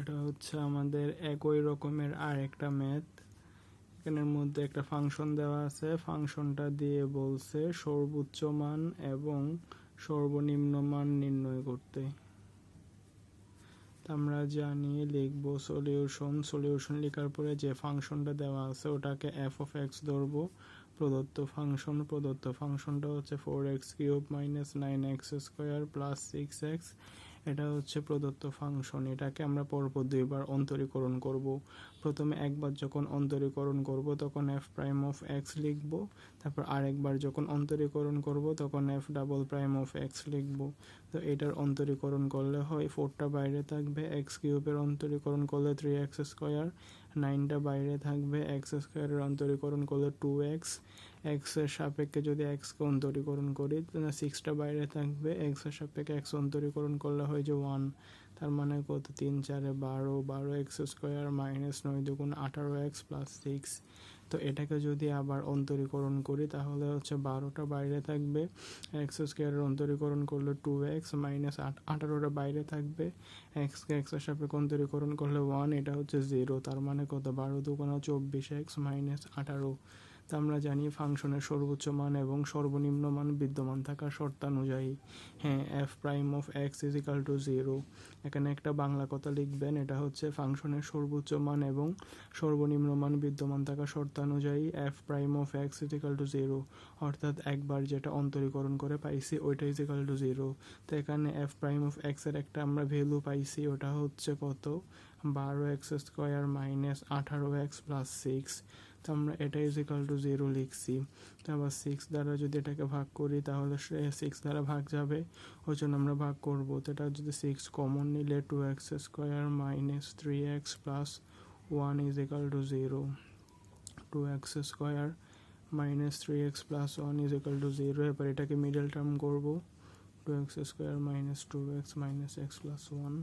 এটা হচ্ছে আমাদের একই রকমের আর একটা ম্যাথ। এখানের মধ্যে একটা ফাংশন দেওয়া আছে। ফাংশনটা দিয়ে বলছে সর্বোচ্চ মান এবং সর্বনিম্ন মান নির্ণয় করতে। আমরা জানি, লিখব সলিউশন সলিউশন লেখার পরে যে ফাংশনটা দেওয়া আছে ওটাকে এফ অফ এক্স ধরবো। প্রদত্ত ফাংশন, প্রদত্ত ফাংশনটা হচ্ছে four x cube minus nine x square plus six x এটা হচ্ছে প্রদত্ত ফাংশন। এটাকে আমরা পরপর দুইবার অন্তরীকরণ করব। প্রথমে একবার যখন অন্তরীকরণ করব, তখন এফ প্রাইম অফ এক্স লিখব। তারপর আরেকবার যখন অন্তরীকরণ করব, তখন f double prime of x লিখব। তো এটার অন্তরীকরণ করলে হয় ফোরটা বাইরে থাকবে এক্স কিউবের অন্তরীকরণ করলে থ্রি এক্স স্কোয়ার নাইনটা বাইরে থাকবে এক্স স্কোয়ারের অন্তরীকরণ করলে টু এক্স এক্সের সাপেক্ষে যদি এক্সকে অন্তরীকরণ করি, তাহলে সিক্সটা বাইরে থাকবে এক্সের সাপেক্ষে এক্স অন্তরীকরণ করলে হয় যে ওয়ান তার মানে কত? তিন, চারে বারো বারো এক্স স্কোয়ার মাইনাস নয় দুগুণ আঠারো এক্স প্লাস সিক্স তো এটাকে যদি আবার অন্তরীকরণ করি, তাহলে হচ্ছে বারোটা বাইরে থাকবে। এক্স স্কোয়ারের অন্তরীকরণ করলে টু এক্স মাইনাস আঠারোটা বাইরে থাকবে। এক্সকে এক্সের সাপেক্ষে অন্তরীকরণ করলে ওয়ান এটা হচ্ছে জিরো তার মানে কত? বারো দুগুণ চব্বিশ এক্স মাইনাস আঠারো। তা আমরা জানি ফাংশনের সর্বোচ্চ মান এবং সর্বনিম্ন মান বিদ্যমান থাকা শর্তানুযায়ী। হ্যাঁ f prime of x is equal to zero এখানে একটা বাংলা কথা লিখবেন, এটা হচ্ছে ফাংশনের সর্বোচ্চ মান এবং সর্বনিম্ন মান বিদ্যমান থাকা শর্তানুযায়ী f prime of x is equal to zero অর্থাৎ একবার যেটা অন্তরীকরণ করে পাইছি, ওইটা ইজ ইকাল টু জিরো তো এখানে এফ প্রাইম অফ এক্সের একটা আমরা ভ্যালু পাইছি, ওটা হচ্ছে কত? বারো এক্স স্কোয়ার মাইনাস আঠারো এক্স প্লাস সিক্স তো আমরা এটা ইজ ইকাল টু জিরো লিখছি। তো আবার সিক্স দ্বারা যদি এটাকে ভাগ করি, তাহলে সিক্স দ্বারা ভাগ যাবে। ওই জন্য আমরা ভাগ করব। তো এটা যদি সিক্স কমন নিলে two x square minus three x plus one is equal to zero two x square minus three x plus one is equal to zero এবার এটাকে মিডল টার্ম করব। Square square two x minus x plus one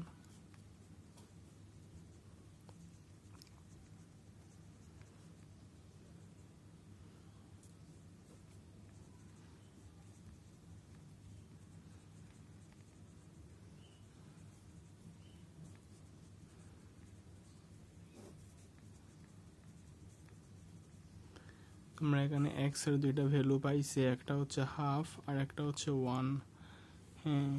আমরা এখানে এক্সের দুইটা value পাইছি একটা হচ্ছে হাফ আর একটা হচ্ছে ওয়ান হ্যাঁ।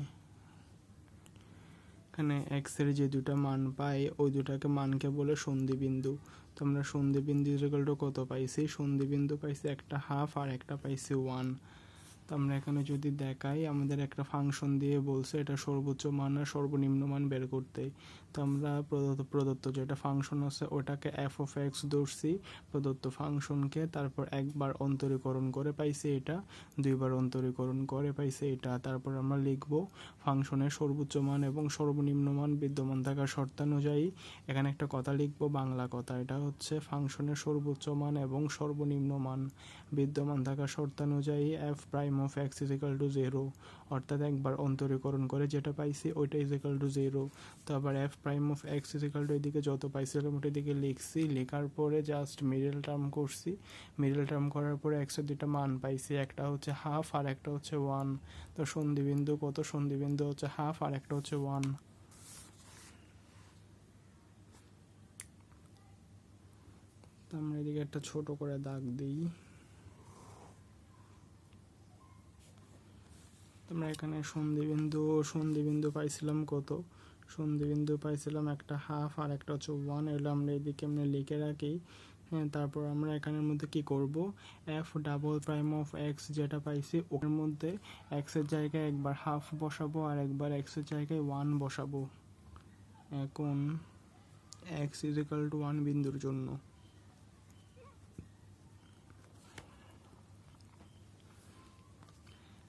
এখানে এক্সের যে দুটা মান পাই, ওই দুটাকে মানকে বলে সন্ধি বিন্দু তো আমরা সন্ধি বিন্দু রেজাল্টও কত পাইছি সন্ধি বিন্দু পাইছি একটা হাফ আর একটা পাইছি ওয়ান তো আমরা এখানে যদি দেখাই, আমাদের একটা ফাংশন দিয়ে বলছে এটা সর্বোচ্চ মান আর সর্বনিম্ন মান বের করতে। তো আমরা প্রদত্ত প্রদত্ত যেটা ফাংশন আছে ওটাকে এফ অফ এক্স ধরছি, প্রদত্ত ফাংশনকে তারপর একবার অন্তরীকরণ করে পাইছি এটা, দুইবার অন্তরীকরণ করে পাইছি এটা, তারপর আমরা লিখব ফাংশনের সর্বোচ্চ মান এবং সর্বনিম্ন মান বিদ্যমান থাকা শর্তানুযায়ী। এখানে একটা কথা লিখব, বাংলা কথা, এটা হচ্ছে ফাংশনের সর্বোচ্চ মান এবং সর্বনিম্ন মান বিদ্যমান থাকা শর্তানুযায়ী f prime of x is equal to zero অর্থাৎ একবার অন্তরীকরণ করে যেটা পাইছি ওইটা ইজ ইকাল টু জিরো তো আবার f prime of x is equal to এদিকে যত পাইছিলাম ওটা দিকে লিখছি। লেখার পরে জাস্ট মিডল টার্ম করছি। মিডল টার্ম করার পরে একশো দুইটা মান পাইছি। একটা হচ্ছে হাফ আর একটা হচ্ছে ওয়ান তো সন্ধিবিন্দু কত? সন্ধিবিন্দু হচ্ছে হাফ আর একটা হচ্ছে ওয়ান আমরা এদিকে একটা ছোট করে দাগ দিই। তোমরা এখানে সন্ধিবিন্দু সন্ধিবিন্দু পাইছিলাম কত? সন্ধিবিন্দু পাইছিলাম একটা হাফ আর একটা হচ্ছে ওয়ান এগুলো আমরা এদিকে এমনি লিখে রাখি। হ্যাঁ তারপর আমরা এখানের মধ্যে কি করব? F double prime of x যেটা পাইছি, ওর মধ্যে এক্সের জায়গায় একবার হাফ বসাবো আর একবার এক্সের জায়গায় ওয়ান বসাবো। এখন x is equal to one বিন্দুর জন্য।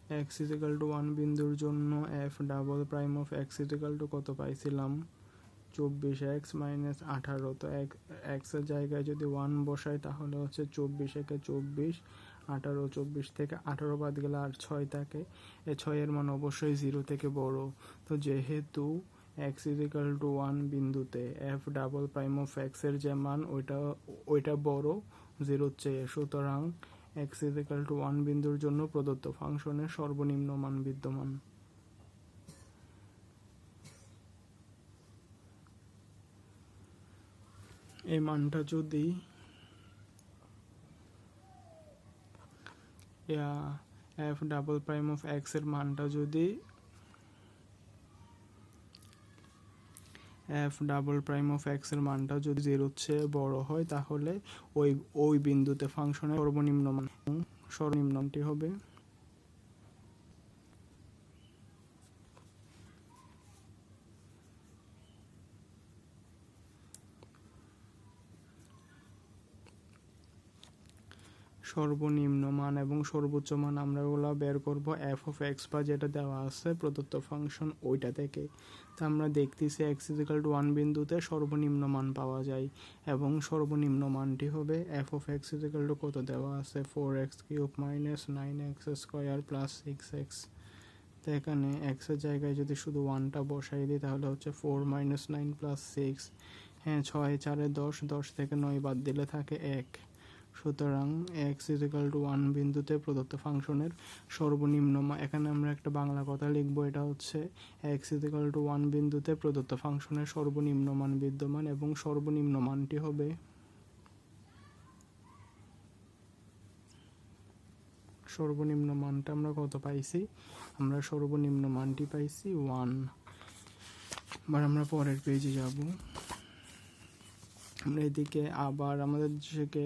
X is equal to one বিন্দুর জন্য f double prime of x is equal to কত পাইছিলাম? চব্বিশ এক্স মাইনাস আঠারো। তো এক এক্সের জায়গায় যদি ওয়ান বসাই তাহলে হচ্ছে চব্বিশ একে চব্বিশ, আঠারো, চব্বিশ থেকে আঠারো বাদ গেলে আর ছয় থাকে। এ ছয়ের মান অবশ্যই জিরো থেকে বড়। তো যেহেতু x is equal to one বিন্দুতে এফ ডাবল প্রাইম অফ এক্সের যে মান, ওইটা ওইটা বড় জিরোর চেয়ে। সুতরাং এক্স ইজিক্যাল টু ওয়ান বিন্দুর জন্য প্রদত্ত ফাংশনের সর্বনিম্ন মান বিদ্যমান। এই মানটা যদি এফ ডাবল প্রাইম অফ এক্সের মানটা যদি এফ ডাবল প্রাইম অফ এক্সের মানটা যদি জিরোর চেয়ে বড় হয়, তাহলে ওই ওই বিন্দুতে ফাংশনের সর্বনিম্ন মান সর্বনিম্নটি হবে সর্বনিম্ন মান এবং সর্বোচ্চ মান আমরা ওগুলো বের করব এফ অফ এক্স বা যেটা দেওয়া আছে প্রদত্ত ফাংশন ওইটা থেকে। তা আমরা দেখতেছি এক্স ইজিক্যাল টু ওয়ান বিন্দুতে সর্বনিম্ন মান পাওয়া যায় এবং সর্বনিম্ন মানটি হবে f of x is equal to কত দেওয়া আছে? Four x cube minus nine x square plus six x তো এখানে এক্সের জায়গায় যদি শুধু ওয়ানটা বসাই দিই তাহলে হচ্ছে four minus nine plus six হ্যাঁ ছয়, চারে দশ দশ থেকে নয় বাদ দিলে থাকে এক। সুতরাং এক্স ইজিক্যাল টু ওয়ান বিন্দুতে প্রদত্ত ফাংশনের সর্বনিম্ন মান এখানে আমরা একটা বাংলা কথা লিখব, এটা হচ্ছে এক্স ইজিক্যাল টু ওয়ান বিন্দুতে প্রদত্ত ফাংশনের সর্বনিম্ন মান, বিদ্যমান এবং সর্বনিম্ন মানটি হবে। সর্বনিম্ন মানটা আমরা কত পাইছি? আমরা সর্বনিম্ন মানটি পাইছি ওয়ান এবার আমরা পরের পেজে যাব। আমরা এদিকে আবার আমাদের থেকে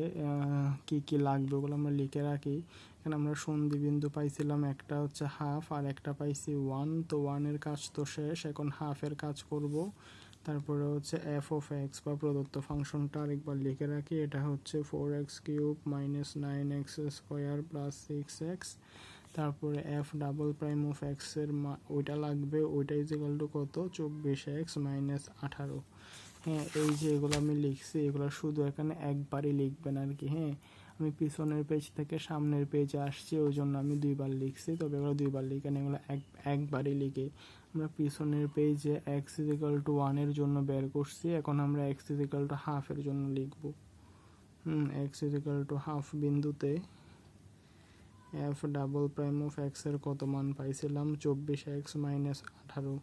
কি কি লাগবে ওগুলো আমরা লিখে রাখি। এখানে আমরা সন্ধি বিন্দু পাইছিলাম, একটা হচ্ছে হাফ আর একটা পাইছি ওয়ান তো ওয়ানের কাজ তো শেষ, এখন হাফের কাজ করব। তারপরে হচ্ছে এফ অফ এক্স বা প্রদত্ত ফাংশনটা আরেকবার লিখে রাখি, এটা হচ্ছে four x cube minus nine x square plus six x তারপরে এফ ডাবল প্রাইম অফ এক্সের ওইটা লাগবে, ওইটা ইজিক্যাল টু কত? চব্বিশ এক্স মাইনাস আঠারো। হ্যাঁ এই যে এগুলো আমি লিখছি, এগুলো শুধু এখানে একবারই লিখবেন আর কি হ্যাঁ। আমি পিছনের পেজ থেকে সামনের পেজে আসছি, ওই জন্য আমি দুইবার লিখছি, তবে এগুলো দুইবার লিখে এগুলো এক, একবারই লিখে। আমরা পিছনের পেজে এক্স ইজিক্যাল টু ওয়ানের জন্য বের করছি, এখন আমরা এক্স ইজিক্যাল টু হাফের জন্য লিখব। হুম x is equal to half বিন্দুতে এফ ডাবল প্রাইম অফ এক্সের কত মান পাইছিলাম? চব্বিশ এক্স মাইনাস আঠারো।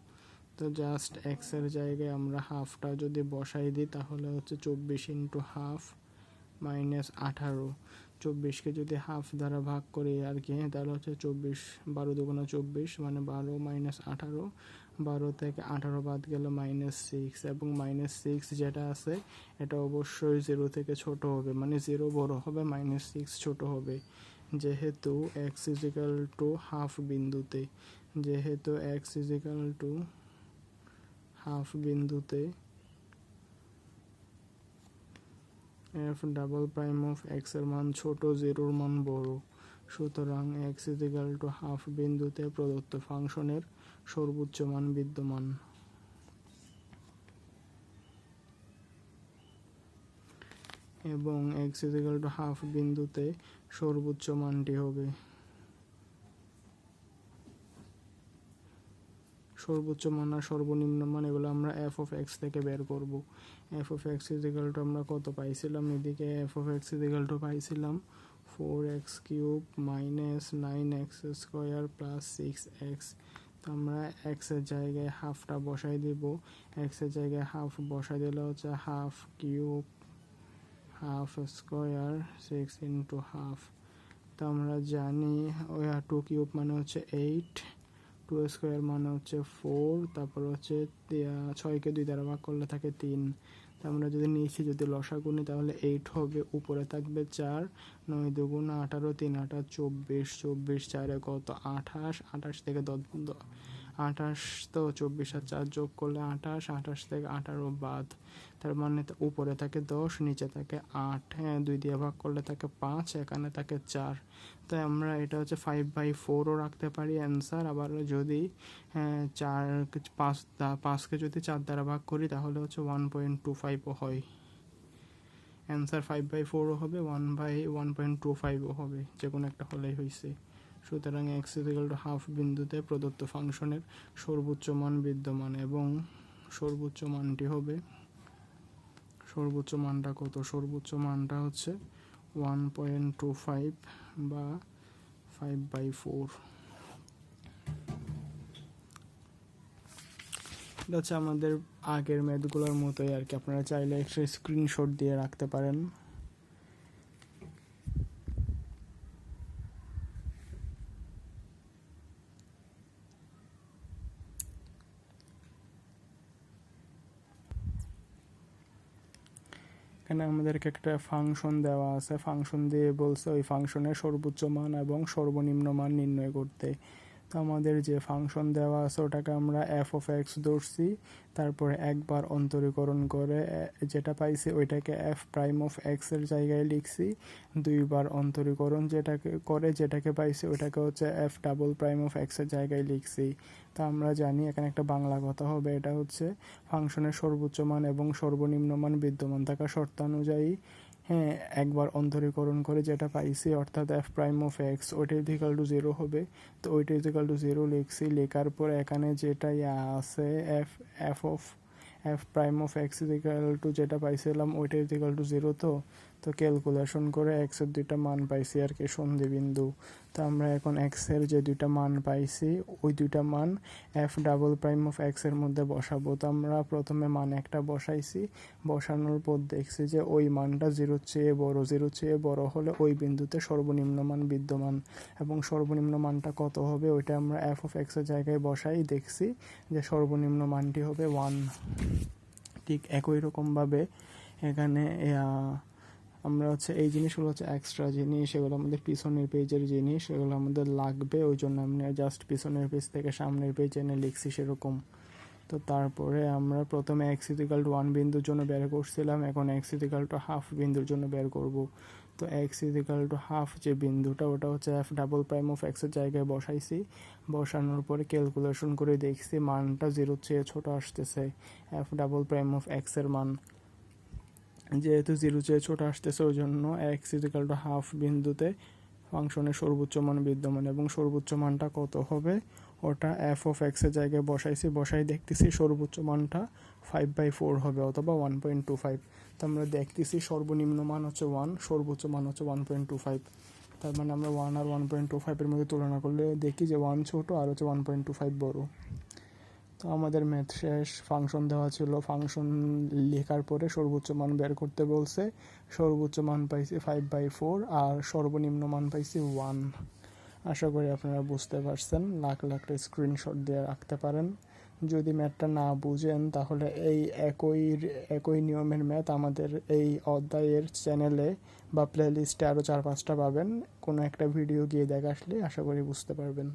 তো জাস্ট এক্সের জায়গায় আমরা হাফটা যদি বসাই দিই, তাহলে হচ্ছে চব্বিশ ইন্টু হাফ মাইনাস আঠারো। চব্বিশকে যদি হাফ দ্বারা ভাগ করি আর কি, তাহলে হচ্ছে চব্বিশ, বারো দুগুণা চব্বিশ মানে বারো মাইনাস আঠারো। বারো থেকে আঠারো বাদ গেল মাইনাস সিক্স এবং মাইনাস সিক্স যেটা আছে, এটা অবশ্যই জিরো থেকে ছোট হবে মানে জিরো বড় হবে মাইনাস সিক্স ছোট হবে। যেহেতু এক্স ইজিক্যাল টু হাফ বিন্দুতে, যেহেতু x is equal to half বিন্দুতে এফ ডাবল প্রাইম অফ এক্সের মান ছোট জিরোর মান বড়। সুতরাং এক্স ইজিক্যাল টু হাফ বিন্দুতে প্রদত্ত ফাংশনের সর্বোচ্চ মান বিদ্যমান। এবং এক্স ইজিক্যাল টু হাফ বিন্দুতে সর্বোচ্চ মানটি হবে। সর্বোচ্চ মান আর সর্বনিম্ন মান, এগুলো আমরা এফ অফ এক্স থেকে বের করব। F of x is equal to আমরা কত পাইছিলাম? এদিকে f of x is equal to পাইছিলাম four x cube minus nine x square plus six x তো আমরা এক্সের জায়গায় হাফটা বসাই দিব। এক্সের জায়গায় হাফ বসাই দিলে হচ্ছে half cube half square six into half তো আমরা জানি টু কিউব মানে হচ্ছে এইট টু স্কোয়ার মানে হচ্ছে ফোর তারপর হচ্ছে ছয়কে দুই দ্বারা ভাগ করলে থাকে তিন। আমরা যদি নিচে যদি লসা গুনি তাহলে এইট হবে, উপরে থাকবে চার, নয় দুগুণ আঠারো, তিন আঠাশ চব্বিশ চব্বিশ চারে কত? আঠাশ আঠাশ থেকে আঠাশ তো চব্বিশ আর চার যোগ করলে আঠাশ আঠাশ থেকে আঠারো বাদ। তার মানে উপরে থাকে দশ, নিচে থাকে আট হ্যাঁ দুই দিয়ে ভাগ করলে থাকে পাঁচ, এখানে থাকে চার। তাই আমরা এটা হচ্ছে ফাইভ বাই ফোরও রাখতে পারি অ্যান্সার আবার যদি হ্যাঁ চার পাঁচ পাঁচকে যদি চার দ্বারা ভাগ করি তাহলে হচ্ছে ওয়ান পয়েন্ট টু ফাইভও হয়। অ্যান্সার ফাইভ বাই ফোরও হবে one by one point two ফাইভও হবে যে কোনো একটা হলেই হয়েছে সুতরাং এক্স ইজিক্যাল টু হাফ বিন্দুতে প্রদত্ত ফাংশনের সর্বোচ্চ মান বিদ্যমান এবং সর্বোচ্চ মানটি হবে, সর্বোচ্চ মানটা কত? সর্বোচ্চ মানটা হচ্ছে ওয়ান পয়েন্ট টু ফাইভ বা ফাইভ বাই ফোর হচ্ছে আমাদের আগের ম্যাথগুলোর মতোই আর কি। আপনারা চাইলে একটা স্ক্রিনশট দিয়ে রাখতে পারেন। এখানে আমাদেরকে একটা ফাংশন দেওয়া আছে। ফাংশন দিয়ে বলছে ওই ফাংশনের সর্বোচ্চ মান এবং সর্বনিম্ন মান নির্ণয় করতে। তো আমাদের যে ফাংশন দেওয়া আছে, ওটাকে আমরা এফ অফ এক্স ধরছি। তারপরে একবার অন্তরীকরণ করে যেটা পাইছি, ওইটাকে এফ প্রাইম অফ এক্সের জায়গায় লিখছি। দুইবার অন্তরীকরণ যেটাকে করে, যেটাকে পাইছি, ওইটাকে হচ্ছে এফ ডাবল প্রাইম অফ এক্সের জায়গায় লিখছি। তা আমরা জানি, এখানে একটা বাংলা কথা হবে, এটা হচ্ছে ফাংশনের সর্বোচ্চ মান এবং সর্বনিম্ন মান বিদ্যমান থাকা শর্তানুযায়ী। হ্যাঁ একবার অন্তরীকরণ করে যেটা পাইছি, অর্থাৎ এফ প্রাইম অফ এক্স ওইটা ইজিক্যাল টু জিরো হবে। তো ওইটা ইজিক্যাল টু জিরো লিখছি। লেখার পর এখানে যেটা আছে F F of F prime of X is equal to যেটা পাইছিলাম, ওইটা ইজিক্যাল টু জিরো তো। তো ক্যালকুলেশন করে এক্সের দুইটা মান পাইছি আর কি সন্ধি বিন্দু তো আমরা এখন এক্সের যে দুইটা মান পাইছি, ওই দুইটা মান এফ ডাবল প্রাইম অফ এক্সের মধ্যে বসাবো। তো আমরা প্রথমে মান একটা বসাইছি, বসানোর পর দেখছি যে ওই মানটা জিরোর চেয়ে বড় জিরোর চেয়ে বড় হলে ওই বিন্দুতে সর্বনিম্ন মান বিদ্যমান। এবং সর্বনিম্ন মানটা কত হবে ওইটা আমরা এফ অফ এক্সের জায়গায় বসাই, দেখছি যে সর্বনিম্ন মানটি হবে ওয়ান ঠিক একই রকমভাবে এখানে আমরা হচ্ছে এই জিনিসগুলো হচ্ছে এক্সট্রা জিনিস, এগুলো আমাদের পিছনের পেজের জিনিস, এগুলো আমাদের লাগবে ওই জন্য আমরা জাস্ট পিছনের পেজ থেকে সামনের পেজ এনে লিখছি সেরকম। তো তারপরে আমরা প্রথমে এক্স টু ওয়ান বিন্দুর জন্য বের করছিলাম, এখন এক্স টু হাফ বিন্দুর জন্য বের করব। তো এক্স টু হাফ যে বিন্দুটা, ওটা হচ্ছে এফ ডাবল প্রাইম অফ এক্সের জায়গায় বসাইছি। বসানোর পরে ক্যালকুলেশন করে দেখছি মানটা জিরোর চেয়ে ছোট আসতেছে এফ ডাবল প্রাইম অফ এক্সের মান। যেহেতু জিরো চেয়ে ছোট আসতেছে ওই জন্য এক্স ইজিক্যাল টু হাফ বিন্দুতে ফাংশনের সর্বোচ্চ মান বিদ্যমান এবং সর্বোচ্চ মানটা কত হবে? ওটা এফ অফ এক্সের জায়গায় বসাইছি, বসাই দেখতেছি সর্বোচ্চ মানটা ফাইভ বাই ফোর হবে অথবা ওয়ান পয়েন্ট টু ফাইভ তো আমরা দেখতেছি সর্বনিম্ন মান হচ্ছে ওয়ান সর্বোচ্চ মান হচ্ছে ওয়ান পয়েন্ট টু ফাইভ তার মানে আমরা ওয়ান আর ওয়ান পয়েন্ট টু ফাইভের মধ্যে তুলনা করলে দেখি যে ওয়ান ছোটো আর হচ্ছে ওয়ান পয়েন্ট টু ফাইভ বড়ো। তো আমাদের ম্যাথ শেষ ফাংশন দেওয়া ছিল। ফাংশন লেখার পরে সর্বোচ্চ মান বের করতে বলছে। সর্বোচ্চ মান পাইছি ফাইভ বাই ফোর আর সর্বনিম্ন মান পাইছি ওয়ান আশা করি আপনারা বুঝতে পারছেন। লাখ লাখটা স্ক্রিনশট দিয়ে রাখতে পারেন। যদি ম্যাথটা না বুঝেন, তাহলে এই একই একই নিয়মের ম্যাথ আমাদের এই অধ্যায়ের চ্যানেলে বা প্লে লিস্টে আরও চার পাঁচটা পাবেন। কোনো একটা ভিডিও গিয়ে দেখে আসলে আশা করি বুঝতে পারবেন।